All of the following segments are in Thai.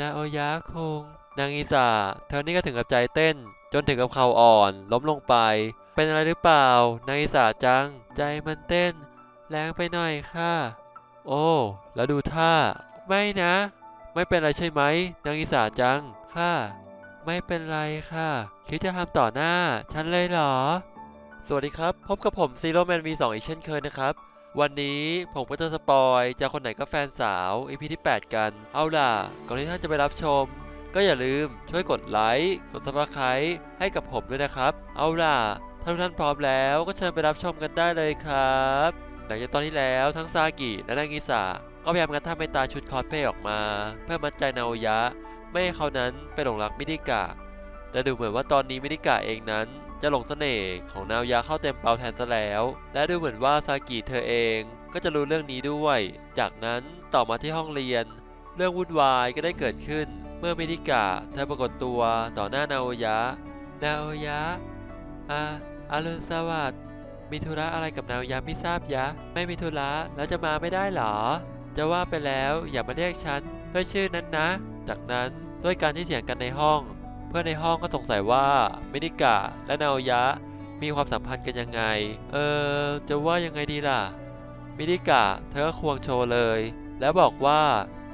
นาโอยะคง นางอิสาเธอนี่ก็ถึงกับใจเต้น จนถึงกับเข่าอ่อน ล้มลงไป เป็นอะไรหรือเปล่า นางอิสาจัง ใจมันเต้น แรงไปหน่อยค่ะ โอ้ แล้วดูท่า ไม่นะ ไม่เป็นไรใช่ไหม นางอิสาจัง ค่ะ ไม่เป็นไรค่ะ คิดจะทำต่อหน้า ฉันเลยเหรอ สวัสดีครับ พบกับผมซีโรแมน V2 อีกเช่นเคยนะครับ วันนี้ผมก็จะสปอยจากคนไหนก็แฟนสาว EP ที่ 8 กัน เอาล่ะ ก่อนที่ท่านจะไปรับชม ก็อย่าลืมช่วยกดไลค์กด subscribe ให้กับผมด้วยนะครับ เอาล่ะถ้าทุกท่านพร้อมแล้วก็เชิญไปรับชมกันได้เลยครับหลังจากตอนที่แล้วทั้งซากิและนางิสาก็พยายามกันทำให้ตาชุดคอสเพย์ออกมา เพื่อมัดใจนาโอยะ ไม่ให้เขานั้นไปหลงรักมิดิกะแต่ดูเหมือนว่าตอนนี้มิดิกะเองนั้น จะหลงเสน่ห์ของนาโอยะเข้าเต็มเปาแทนซะแล้ว และดูเหมือนว่าซากิเธอเองก็จะรู้เรื่องนี้ด้วย จากนั้นต่อมาที่ห้องเรียน เรื่องวุ่นวายก็ได้เกิดขึ้น เมื่อมิดิกะเธอปรากฏตัวต่อหน้านาโอยะ นาโอยะอาอารุณสวัสดิ์มีธุระอะไรกับนาโอยะไม่ทราบยะ ไม่มีธุระแล้วจะมาไม่ได้หรอ จะว่าไปแล้วอย่ามาเรียกฉันด้วยชื่อนั้นนะ จากนั้นด้วยการที่เถียงกันในห้อง พื่อนในห้องก็สงสัยว่ามินิกะและนาโอยะมีความสัมพันธ์กันยังไง เออ จะว่ายังไงดีล่ะ มินิกะเธอก็ควงโชว์เลย แล้วบอกว่า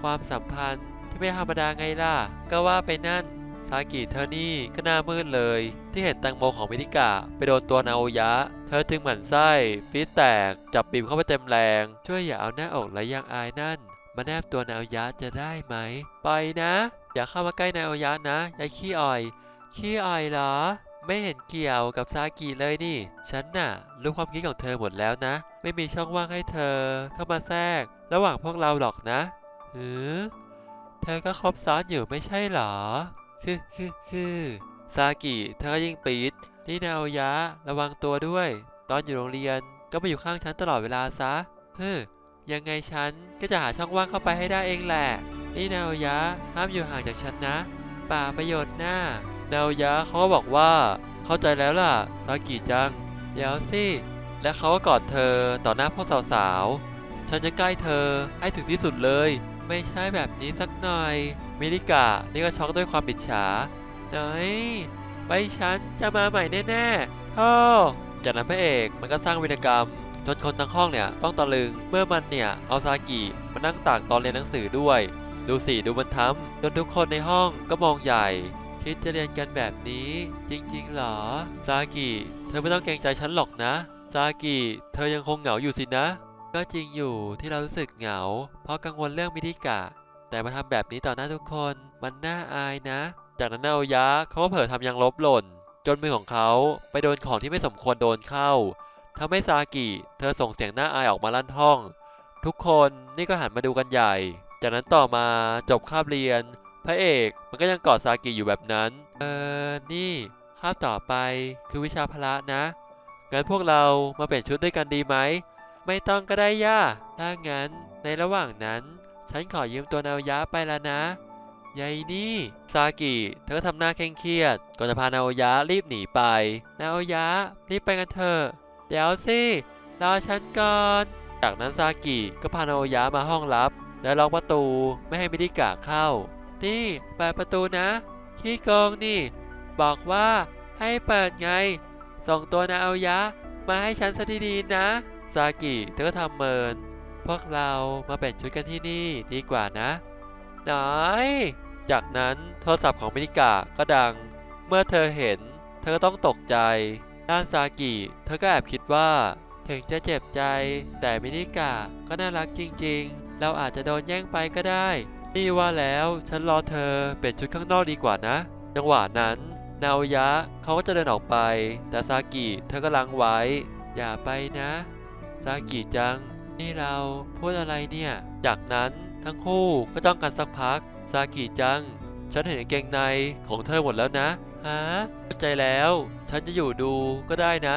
ความสัมพันธ์ที่ไม่ธรรมดาไงล่ะ ก็ว่าไปนั่น ซากิเธอนี่ก็หน้ามืดเลย ที่เห็นแตังโมของมินิกะไปโดนตัวนาโอยะ เธอจึงหมั่นไส้ปีแตก จับบีบเข้าไปเต็มแรง ช่วยอย่าเอาหน้าอกและยางอายนั่น มาแนบตัวนาโอยะจะได้ไหม ไปนะ อย่าเข้ามาใกล้นาโอยะนะยายขี้อ่อย ขี้อ่อยเหรอ ไม่เห็นเกี่ยวกับซากิเลยนี่ ฉันน่ะรู้ความคิดของเธอหมดแล้วนะ ไม่มีช่องว่างให้เธอเข้ามาแทรก ระหว่างพวกเราหรอกนะหือเธอก็คบซ้อนอยู่ไม่ใช่เหรอ คือคือคือซากิเธอก็ยิ่งปีดนี่นาโอยะระวังตัวด้วย ตอนอยู่โรงเรียนก็มาอยู่ข้างฉันตลอดเวลาซะเฮ้อยังไงฉันก็จะหาช่องว่างเข้าไปให้ได้เองแหละ นี่นาโอยะห้ามอยู่ห่างจากฉันนะ ป่าประโยชน์หน้า นาโอยะเขาก็บอกว่า เข้าใจแล้วล่ะซากิจัง เดี๋ยวสิ และเขาก็กอดเธอต่อหน้าพวกสาวๆ ฉันจะใกล้เธอให้ถึงที่สุดเลย ไม่ใช่แบบนี้สักหน่อย มิริกะนี่ก็ช็อกด้วยความปิดฉาไหนไปฉันจะมาใหม่แน่ๆพ่อจากนั้นพระเอกมันก็สร้างวีรกรรมจนคนทั้งห้องเนี่ยต้องตะลึงเมื่อมันเนี่ยเอาซากิมานั่งตากตอนเรียนหนังสือด้วย ดูสิดูมันทำจนทุกคนในห้องก็มองใหญ่ คิดจะเรียนกันแบบนี้ จริงๆ เหรอ ซากิ เธอไม่ต้องเกรงใจฉันหรอกนะ ซากิ เธอยังคงเหงาอยู่สินะ ก็จริงอยู่ที่เรารู้สึกเหงา เพราะกังวลเรื่องมิดิกะ แต่มาทำแบบนี้ต่อหน้าทุกคน มันน่าอายนะ จากนั้นนาโอยะเขาก็เผลอทำยางลบหล่น จนมือของเขาไปโดนของที่ไม่สมควรโดนเข้าทำให้ซากิ เธอส่งเสียงน่าอายออกมาลั่นห้อง ทุกคนนี่ก็หันมาดูกันใหญ่ จากนั้นต่อมาจบคาบเรียน พระเอกมันก็ยังกอดซากิอยู่แบบนั้น เออ นี่คาบต่อไปคือวิชาพละนะ งั้นพวกเรามาเปลี่ยนชุดด้วยกันดีไหม ไม่ต้องก็ได้ย่า ถ้างั้นในระหว่างนั้น ฉันขอยืมตัวนาวยะไปแล้วนะยายนี่ซากิเธอก็ทำหน้าเคร่งเครียดก่อนจะพานาโอยะรีบหนีไป นาโอยะรีบไปกันเถอะเดี๋ยวสิรอฉันก่อน จากนั้นซากิก็พานาโอยะมาห้องลับ และล็อกประตูไม่ให้มิดิกะเข้า นี่เปิดประตูนะขี้โกงนี่ บอกว่าให้เปิดไง ส่งตัวนาเอายะ มาให้ฉันซะดีๆนะ ซากิเธอก็ทำเมิน พวกเรามาเปลี่ยนชุดกันที่นี่ดีกว่านะหนอยจากนั้นโทรศัพท์ของมินิกะก็ดัง เมื่อเธอเห็น เธอก็ต้องตกใจ ด้านซากิ เธอก็แอบคิดว่า ถึงจะเจ็บใจแต่มินิกะก็น่ารักจริง ๆ เราอาจจะโดนแย่งไปก็ได้ นี่ว่าแล้วฉันรอเธอเปลี่ยนชุดข้างนอกดีกว่านะ จังหวะนั้น นาโอยะเขาก็จะเดินออกไป แต่ซากิเธอก็ลังไว้ อย่าไปนะ ซากิจัง นี่เราพูดอะไรเนี่ย จากนั้นทั้งคู่ก็จ้องกันสักพัก ซากิจัง ฉันเห็นเกงในของเธอหมดแล้วนะฮะเข้าใจแล้ว ฉันจะอยู่ดูก็ได้นะ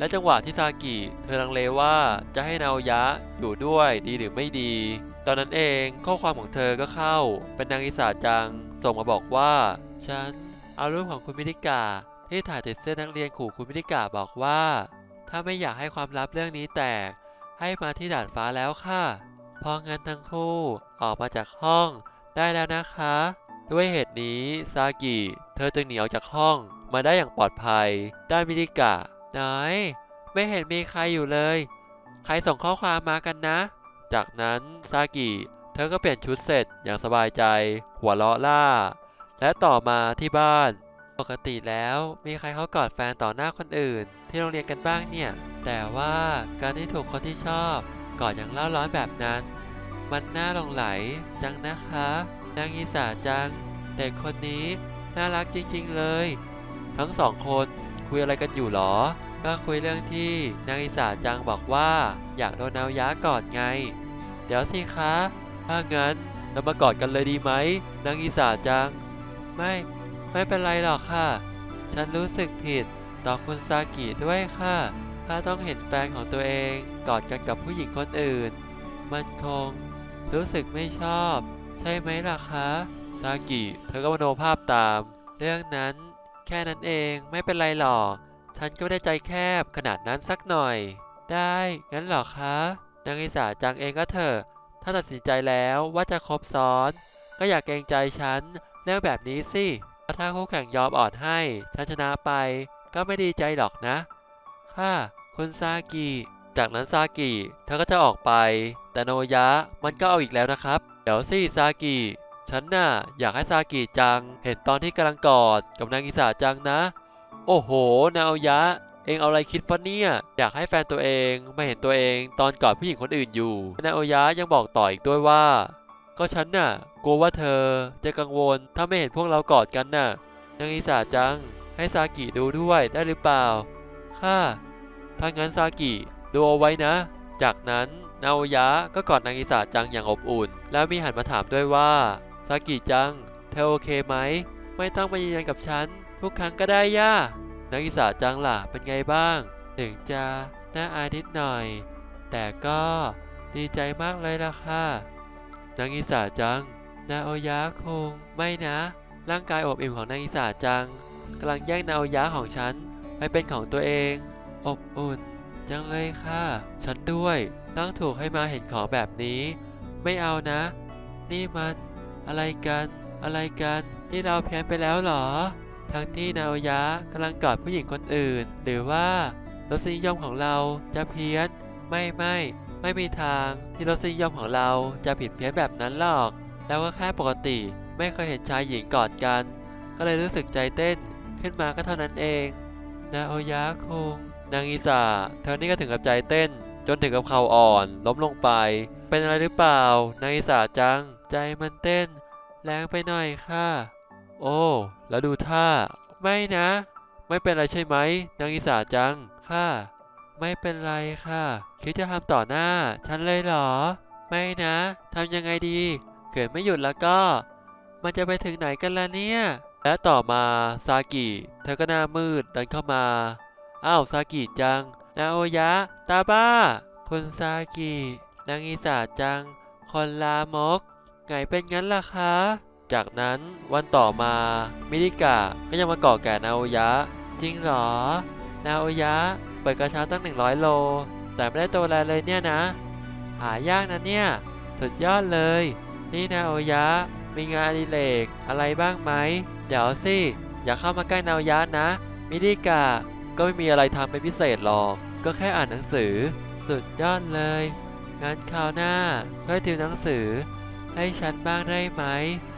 และจังหวะที่ซากิเธอลังเลว่าจะให้นาโอยะอยู่ด้วยดีหรือไม่ดี ตอนนั้นเองข้อความของเธอก็เข้า เป็นนางอิสาจัง ส่งมาบอกว่า ฉันเอารูปของคุณมิริกา ที่ถ่ายติดเสื้อนักเรียนขู่คุณมิริกาบอกว่า ถ้าไม่อยากให้ความลับเรื่องนี้แตก ให้มาที่ดาดฟ้าแล้วค่ะพองั้นทั้งคู่ออกมาจากห้องได้แล้วนะคะ ด้วยเหตุนี้ซากิเธอจึงหนีออกจากห้องมาได้อย่างปลอดภัยด้มิริกะ ไหน ไม่เห็นมีใครอยู่เลย ใครส่งข้อความมากันนะ จากนั้นซากิเธอก็เปลี่ยนชุดเสร็จอย่างสบายใจ หัวเราะล่า และต่อมาที่บ้าน ปกติแล้วมีใครเขากอดแฟนต่อหน้าคนอื่น ที่โรงเรียนกันบ้างเนี่ย แต่ว่าการที่ถูกคนที่ชอบกอดอย่างเล่าร้อนแบบนั้น มันน่าหลงไหลจังนะคะนางอีสาจัง เด็กคนนี้น่ารักจริงๆเลย ทั้งสองคน คุยอะไรกันอยู่หรอ ก็คุยเรื่องที่นางอีสาจังบอกว่า อยากโดนเอายะกอดไง เดี๋ยวสิคะ ถ้างั้นเรามากอดกันเลยดีไหมนางอีสาจัง ไม่ ไม่เป็นไรหรอกค่ะ ฉันรู้สึกผิดต่อคุณซากิด้วยค่ะ ถ้าต้องเห็นแฟนของตัวเองกอดกันกับผู้หญิงคนอื่น มันคงรู้สึกไม่ชอบ ใช่ไหมล่ะคะ ซากิ เธอก็มโนภาพตาม เรื่องนั้น แค่นั้นเองไม่เป็นไรหรอกฉันก็ไม่ได้ใจแคบขนาดนั้นสักหน่อย ได้งั้นหรอคะนางอิสาจังเองก็เถอะถ้าตัดสินใจแล้วว่าจะคบซ้อน ก็อย่าเกรงใจฉันเรื่องแบบนี้สิถ้าคู่แข่งยอมอ่อนให้ ฉันชนะไปก็ไม่ดีใจหรอกนะ ค่ะคุณซากิ จากนั้นซากิเธอก็จะออกไป แต่โนยะมันก็เอาอีกแล้วนะครับ เดี๋ยวสิซากิ ฉันน่ะอยากให้ซากิจัง เห็นตอนที่กำลังกอดกับนางอิสาจังนะ โอ้โหนาโอยะ เองเอาอะไรคิดฟะเนี่ย อยากให้แฟนตัวเองมาเห็นตัวเองตอนกอดผู้หญิงคนอื่นอยู่นาโอยะยังบอกต่ออีกด้วยว่า ก็ฉันน่ะกลัวว่าเธอจะกังวลถ้าไม่เห็นพวกเรากอดกันน่ะ นางอิสาจัง ให้ซากิดูด้วยได้หรือเปล่าค่ะถ้างั้นซากิดูเอาไว้นะ จากนั้นนาโอยะก็กอดนางอิสาจังอย่างอบอุ่น แล้วมีหันมาถามด้วยว่า ซากิจัง เธอโอเคไหม ไม่ต้องมายืนยันกับฉัน ทุกครั้งก็ได้ย่านางอิสาจังล่ะเป็นไงบ้าง ถึงจะน่าอายนิดหน่อย แต่ก็ดีใจมากเลยล่ะค่ะนางอิสาจัง นาโอยะคงไม่นะ ร่างกายอบอิ่มของนางอิสาจังกำลังแย่งนาโอยะของฉันไปเป็นของตัวเอง อบอุ่น จังเลยค่ะ ฉันด้วยต้องถูกให้มาเห็นของแบบนี้ ไม่เอานะ นี่มัน อะไรกัน อะไรกัน นี่เราเพี้ยนไปแล้วเหรอ ทั้งที่นาโอยะกำลังกอดผู้หญิงคนอื่น หรือว่ารสนิยมของเราจะเพี้ยน ไม่ไม่ไม่มีทางที่รสนิยมของเราจะผิดเพี้ยนแบบนั้นหรอก แล้วก็แค่ปกติไม่เคยเห็นชายหญิงกอดกัน ก็เลยรู้สึกใจเต้นขึ้นมาก็เท่านั้นเอง นาโอยะคงนางอีสาเธอนี่ก็ถึงกับใจเต้น จนถึงกับเข่าอ่อน ล้มลงไป เป็นอะไรหรือเปล่า นางอีสาจัง ใจมันเต้น แรงไปหน่อยค่ะ โอ้ แล้วดูท่า ไม่นะ ไม่เป็นไรใช่ไหม นางอีสาจัง ค่ะ ไม่เป็นไรค่ะ คิดจะทำต่อหน้า ฉันเลยเหรอ ไม่นะทำยังไงดี เกิดไม่หยุดแล้วก็ มันจะไปถึงไหนกันล่ะเนี่ย และต่อมาซากิ เธอก็หน้ามืดเดินเข้ามา อ้าวซากิจัง นาโอยะ ตาบ้า คุณซากินางอีสาจัง คนลามก ไงเป็นงั้นล่ะคะ จากนั้นวันต่อมามิริกะก็ยังมาเกาะแก่นาโอยะ จริงเหรอ นาโอยะ เปิดกระเช้าตั้ง 100 โล แต่ไม่ได้ตัวอะไรเลยเนี่ยนะ หายากนะเนี่ย สุดยอดเลย นี่นาโอยะ มีงานอดิเรกอะไรบ้างไหม เดี๋ยวสิ อย่าเข้ามาใกล้นาโอยะนะ มิริกะก็ไม่มีอะไรทำเป็นพิเศษหรอก ก็แค่อ่านหนังสือ สุดยอดเลย งั้นคราวหน้าช่วยติวหนังสือ ให้ฉันบ้างได้ไหม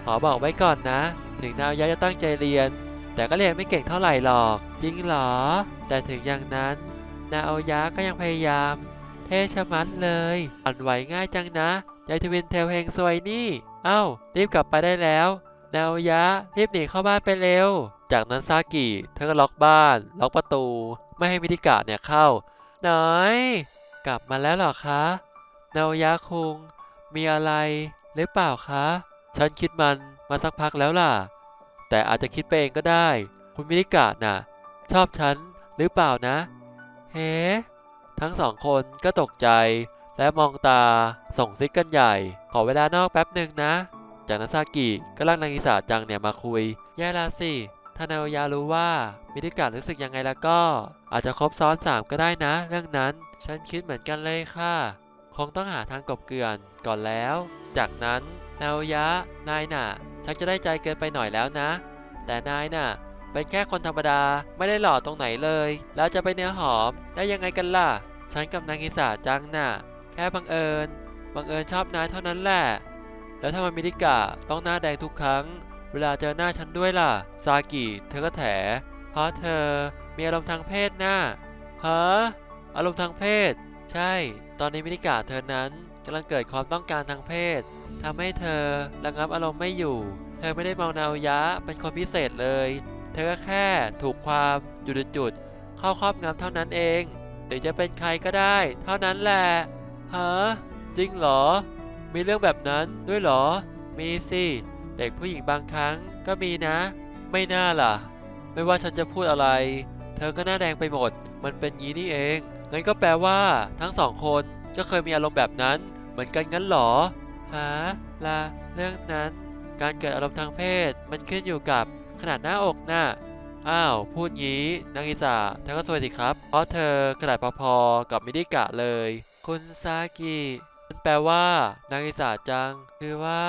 ขอบอกไว้ก่อนนะ ถึงนาวยะจะตั้งใจเรียน แต่ก็เรียนไม่เก่งเท่าไหร่หรอก จริงเหรอ แต่ถึงอย่างนั้น นาโอยะก็ยังพยายาม เทชะมัดเลยอ่อนไหวง่ายจังนะยายทวินเทลเฮงซวยนี่ เอ้า รีบกลับไปได้แล้ว นาโอยะรีบหนีเข้าบ้านไปเร็ว จากนั้นซากิเธอก็ล็อกบ้าน ล็อกประตู ไม่ให้มิริกะเนี่ยเข้าหน่อย กลับมาแล้วหรอคะ นาโอยะคุง มีอะไร หรือเปล่าคะ ฉันคิดมันมาสักพักแล้วล่ะ แต่อาจจะคิดไปเองก็ได้ คุณมิริกะน่ะ ชอบฉันหรือเปล่านะ เฮ้ ทั้งสองคนก็ตกใจ และมองตาส่งซิกกันใหญ่ ขอเวลานอกแป๊บหนึ่งนะ จากนั้นซากิก็ลากนางอิสาจังเนี่ยมาคุย แย่ละสิถ้านาโอยารู้ว่ามิริกะรู้สึกยังไงแล้วก็ อาจจะครบซ้อนสามก็ได้นะ เรื่องนั้น ฉันคิดเหมือนกันเลยค่ะ คงต้องหาทางกบเกลื่อนก่อนแล้ว จากนั้น นาโอยะ นายน่ะชักจะได้ใจเกินไปหน่อยแล้วนะ แต่นายน่ะ เป็นแค่คนธรรมดาไม่ได้หล่อตรงไหนเลย แล้วจะไปเนื้อหอมได้ยังไงกันล่ะ ฉันกับนางอิสาจังน่ะ แค่บังเอิญ บังเอิญชอบนายเท่านั้นแหละ แล้วทำไมมิริกะต้องหน้าแดงทุกครั้ง เวลาเจอหน้าฉันด้วยล่ะ ซากิ เธอก็แถ เพราะเธอมีอารมณ์ทางเพศน่ะฮะอารมณ์ทางเพศ ใช่ ตอนนี้มิริกะเธอนั้น กำลังเกิดความต้องการทางเพศทำให้เธอระงับอารมณ์ไม่อยู่ เธอไม่ได้มองนายะเป็นคนพิเศษเลย เธอก็แค่ถูกความจุดๆๆเข้าครอบงำเท่านั้นเอง หรือจะเป็นใครก็ได้ เท่านั้นแหละฮะจริงเหรอ มีเรื่องแบบนั้นด้วยเหรอ มีสิ เด็กผู้หญิงบางครั้งก็มีนะ ไม่น่าล่ะ ไม่ว่าฉันจะพูดอะไร เธอก็หน้าแดงไปหมด มันเป็นงี้นี่เอง งั้นก็แปลว่า ทั้งสองคนก็เคยมีอารมณ์แบบนั้น เหมือนกันงั้นหรอฮะล่ะเรื่องนั้น การเกิดอารมณ์ทางเพศ มันขึ้นอยู่กับขนาดหน้าอกน่ะอ้าว พูดงี้นางอิสาเธอก็สวยสิครับ เพราะเธอขนาดพอๆกับมิดิกะเลย คุณซากิมันแปลว่า นางอิสาจัง คือว่า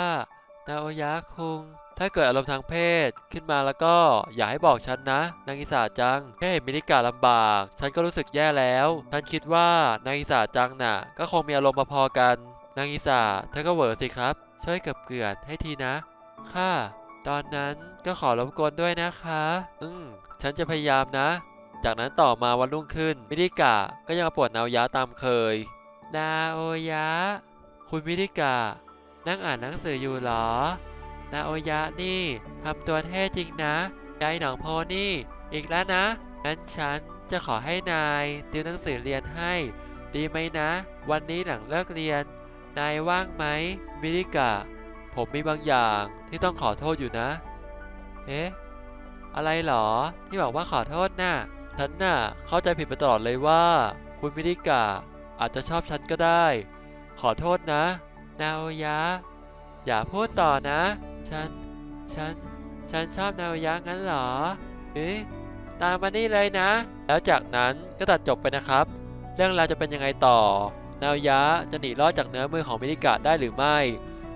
นาโอยะคุง ถ้าเกิดอารมณ์ทางเพศขึ้นมาแล้วก็อย่าให้บอกฉันนะ นางอิสาจัง แค่เห็นมินิกาลำบาก ฉันก็รู้สึกแย่แล้ว ฉันคิดว่านางอิสาจังน่ะ ก็คงมีอารมณ์พอๆกัน นางอิสาเธอก็เหวอสิครับ ช่วยเกับเกลื่อนให้ทีนะ ค่ะ ตอนนั้นก็ขอรบกวนด้วยนะคะ อืม ฉันจะพยายามนะ จากนั้นต่อมาวันรุ่งขึ้น มิริกะก็ยังปวดนาอยะตามเคย นาโอยะ คุณมิริกะ นั่งอ่านหนังสืออยู่เหรอ นาโอยะนี่ทำตัวเท่จริงนะยายหนองโพนี่ อีกแล้วนะงั้นฉันจะขอให้นายติวหนังสือเรียนให้ ดีไหมนะ วันนี้หลังเลิกเรียน นายว่างไหมมิริกะ ผมมีบางอย่างที่ต้องขอโทษอยู่นะ เอ๊ะ อะไรเหรอ ที่บอกว่าขอโทษน่ะฉันน่ะเข้าใจผิดไปตลอดเลยว่า คุณมิริกะอาจจะชอบฉันก็ได้ ขอโทษนะ นาโอยะ อย่าพูดต่อนะ ฉัน ฉัน ฉันชอบนาโอยะงั้นเหรอ เอ๊ะ ตามมานี่เลยนะ แล้วจากนั้นก็ตัดจบไปนะครับ เรื่องราวจะเป็นยังไงต่อ นาโอยะจะหนีรอดจากเนื้อมือของมินิกะได้หรือไม่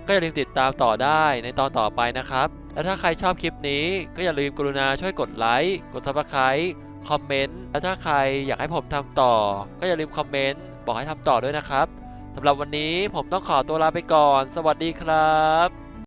ก็อย่าลืมติดตามต่อได้ในตอนต่อไปนะครับ และถ้าใครชอบคลิปนี้ก็อย่าลืมกรุณาช่วยกดไลค์กดซับสไครต์คอมเมนต์และถ้าใครอยากให้ผมทำต่อ ก็อย่าลืมคอมเมนต์บอกให้ทำต่อด้วยนะครับสำหรับวันนี้ผมต้องขอตัวลาไปก่อน สวัสดีครับ